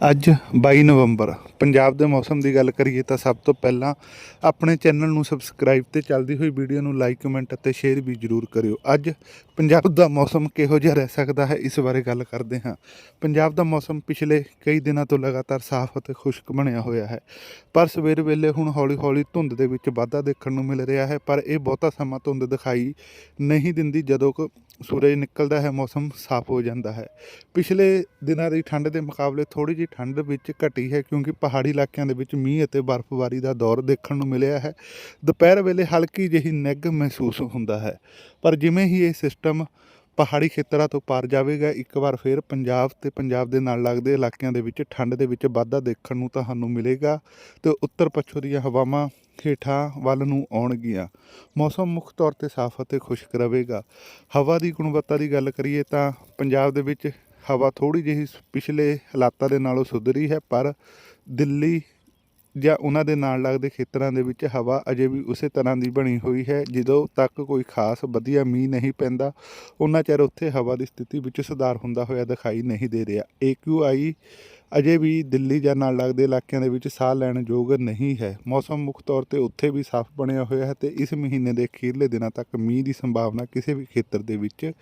ਅੱਜ 22 ਨਵੰਬਰ, ਪੰਜਾਬ ਦੇ ਮੌਸਮ ਦੀ ਗੱਲ ਕਰੀਏ ਤਾਂ ਸਭ ਤੋਂ ਪਹਿਲਾਂ ਆਪਣੇ ਚੈਨਲ ਨੂੰ ਸਬਸਕ੍ਰਾਈਬ ਤੇ ਚੱਲਦੀ ਹੋਈ ਵੀਡੀਓ ਨੂੰ ਲਾਈਕ, ਕਮੈਂਟ ਅਤੇ ਸ਼ੇਅਰ ਵੀ ਜ਼ਰੂਰ ਕਰਿਓ। ਅੱਜ ਪੰਜਾਬ ਦਾ ਮੌਸਮ ਕਿਹੋ ਜਿਹਾ ਰਹਿ ਸਕਦਾ ਹੈ ਇਸ ਬਾਰੇ ਗੱਲ ਕਰਦੇ ਹਾਂ। ਪੰਜਾਬ ਦਾ ਮੌਸਮ ਪਿਛਲੇ ਕਈ ਦਿਨਾਂ ਤੋਂ ਲਗਾਤਾਰ ਸਾਫ਼ ਅਤੇ ਖੁਸ਼ਕ ਬਣਿਆ ਹੋਇਆ ਹੈ। ਪਰ ਸਵੇਰ ਵੇਲੇ ਹੁਣ ਹੌਲੀ-ਹੌਲੀ ਧੁੰਦ ਦੇ ਵਿੱਚ ਵਾਧਾ ਦੇਖਣ ਨੂੰ ਮਿਲ ਰਿਹਾ ਹੈ, ਪਰ ਇਹ ਬਹੁਤਾ ਸਮਾਂ ਧੁੰਦ ਦਿਖਾਈ ਨਹੀਂ ਦਿੰਦੀ ਜਦੋਂ ਕਿ ਸੂਰਜ ਨਿਕਲਦਾ ਹੈ, ਮੌਸਮ ਸਾਫ਼ ਹੋ ਜਾਂਦਾ ਹੈ। ਪਿਛਲੇ ਦਿਨਾਂ ਦੀ ਠੰਡ ਦੇ ਮੁਕਾਬਲੇ ਥੋੜੀ ਜਿਹੀ ਠੰਡ ਵਿੱਚ ਘਟੀ ਹੈ ਕਿਉਂਕਿ ਪਹਾੜੀ ਇਲਾਕਿਆਂ ਦੇ ਵਿੱਚ ਮੀਂਹ ਅਤੇ ਬਰਫ਼ਬਾਰੀ ਦਾ ਦੌਰ ਦੇਖਣ ਨੂੰ ਮਿਲਿਆ ਹੈ। ਦੁਪਹਿਰ ਵੇਲੇ ਹਲਕੀ ਜਿਹੀ ਨਿੱਘ ਮਹਿਸੂਸ ਹੁੰਦਾ ਹੈ। ਪਰ ਜਿਵੇਂ ਹੀ ਇਹ ਸਿਸਟਮ ਪਹਾੜੀ ਖੇਤਰਾਂ ਤੋਂ ਪਾਰ ਜਾਵੇਗਾ, ਇੱਕ ਵਾਰ ਫਿਰ ਪੰਜਾਬ ਤੇ ਪੰਜਾਬ ਦੇ ਨਾਲ ਲੱਗਦੇ ਇਲਾਕਿਆਂ ਦੇ ਵਿੱਚ ਠੰਡ ਦੇ ਵਿੱਚ ਵਾਧਾ ਦੇਖਣ ਨੂੰ ਤੁਹਾਨੂੰ ਮਿਲੇਗਾ ਤੇ ਉੱਤਰ ਪੱਛਮ ਦੀਆਂ ਹਵਾਵਾਂ ਹੇਠਾਂ ਵੱਲ ਨੂੰ ਆਉਣਗੀਆਂ। ਮੌਸਮ ਮੁੱਖ ਤੌਰ ਤੇ ਸਾਫ਼ ਅਤੇ ਖੁਸ਼ਕ ਰਹੇਗਾ। ਹਵਾ ਦੀ ਗੁਣਵੱਤਾ ਦੀ ਗੱਲ ਕਰੀਏ ਤਾਂ ਪੰਜਾਬ ਦੇ ਵਿੱਚ ਹਵਾ ਥੋੜੀ ਜਿਹੀ ਪਿਛਲੇ ਹਾਲਾਤਾਂ ਦੇ ਨਾਲੋਂ ਸੁਧਰੀ ਹੈ, ਪਰ ਦਿੱਲੀ ਜਾਂ ਉਹਨਾਂ ਦੇ ਨਾਲ ਲੱਗਦੇ ਖੇਤਰਾਂ ਦੇ ਵਿੱਚ ਹਵਾ ਅਜੇ ਵੀ ਉਸੇ ਤਰ੍ਹਾਂ ਦੀ ਬਣੀ ਹੋਈ ਹੈ, ਜਦੋਂ ਤੱਕ ਕੋਈ ਖਾਸ ਵਧੀਆ ਮੀਂਹ ਨਹੀਂ ਪੈਂਦਾ, ਉਹਨਾਂ ਚਿਰ ਉੱਥੇ ਹਵਾ ਦੀ ਸਥਿਤੀ ਵਿੱਚ ਸੁਧਾਰ ਹੁੰਦਾ ਹੋਇਆ ਦਿਖਾਈ ਨਹੀਂ ਦੇ ਰਿਹਾ। AQI ਅਜੇ ਵੀ ਦਿੱਲੀ ਜਾਂ ਨਾਲ ਲੱਗਦੇ ਇਲਾਕਿਆਂ ਦੇ ਵਿੱਚ ਸਾਹ ਲੈਣ ਯੋਗ ਨਹੀਂ ਹੈ। ਮੌਸਮ ਮੁੱਖ ਤੌਰ ਤੇ ਉੱਥੇ ਵੀ ਸਾਫ਼ ਬਣਿਆ ਹੋਇਆ ਹੈ ਤੇ ਇਸ ਮਹੀਨੇ ਦੇ ਅਖੀਰਲੇ ਦਿਨਾਂ ਤੱਕ ਮੀਂਹ ਦੀ ਸੰਭਾਵਨਾ ਕਿਸੇ ਵੀ ਖੇਤਰ ਦੇ ਵਿੱਚ